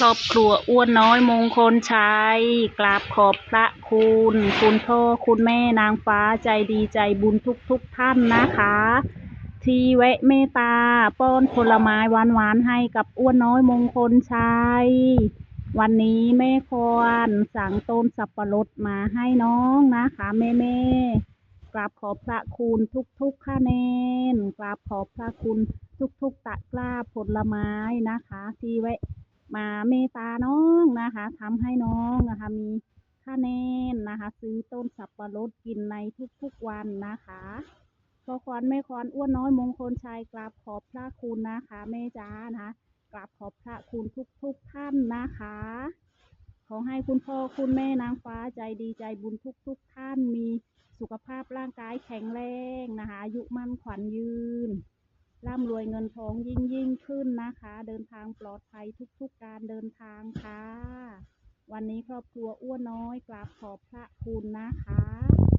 ครอบครัวอ้วนน้อยมงคลชัยกราบขอบพระคุณ คุณพ่อคุณแม่นางฟ้าใจดีใจบุญทุกทุกท่านนะคะ ที่แวะเมตตาป้อนผลไม้หวานๆให้กับอ้วนน้อยมงคลชัยวันนี้แม่ควรสั่งต้นสับปะรดมาให้น้องนะคะแม่แม่กราบขอบพระคุณทุกๆคะแนนกราบขอบพระคุณทุกๆตะกร้าผลไม้นะคะ ที่แวะ มาเมตาน้องนะคะทำให้น้องนะคะ มีค่าแนนนะคะ ซื้อต้นสับปะรดกินในทุกๆวันนะคะพ่อควานแม่ควานอ้วนน้อยมงคลชัยกราบขอบพระคุณนะคะ แม่จ้านะคะกราบขอบพระคุณทุกๆท่านนะคะขอให้คุณพ่อคุณแม่นางฟ้าใจดีใจบุญทุกๆท่านมีสุขภาพร่างกายแข็งแรงนะคะอายุมั่นขวัญยืน ร่ำรวยเงินทองยิ่งยิ่งขึ้นนะคะ เดินทางปลอดภัยทุกๆการเดินทางค่ะ วันนี้ครอบครัวอ้วนน้อยกราบขอบพระคุณนะคะ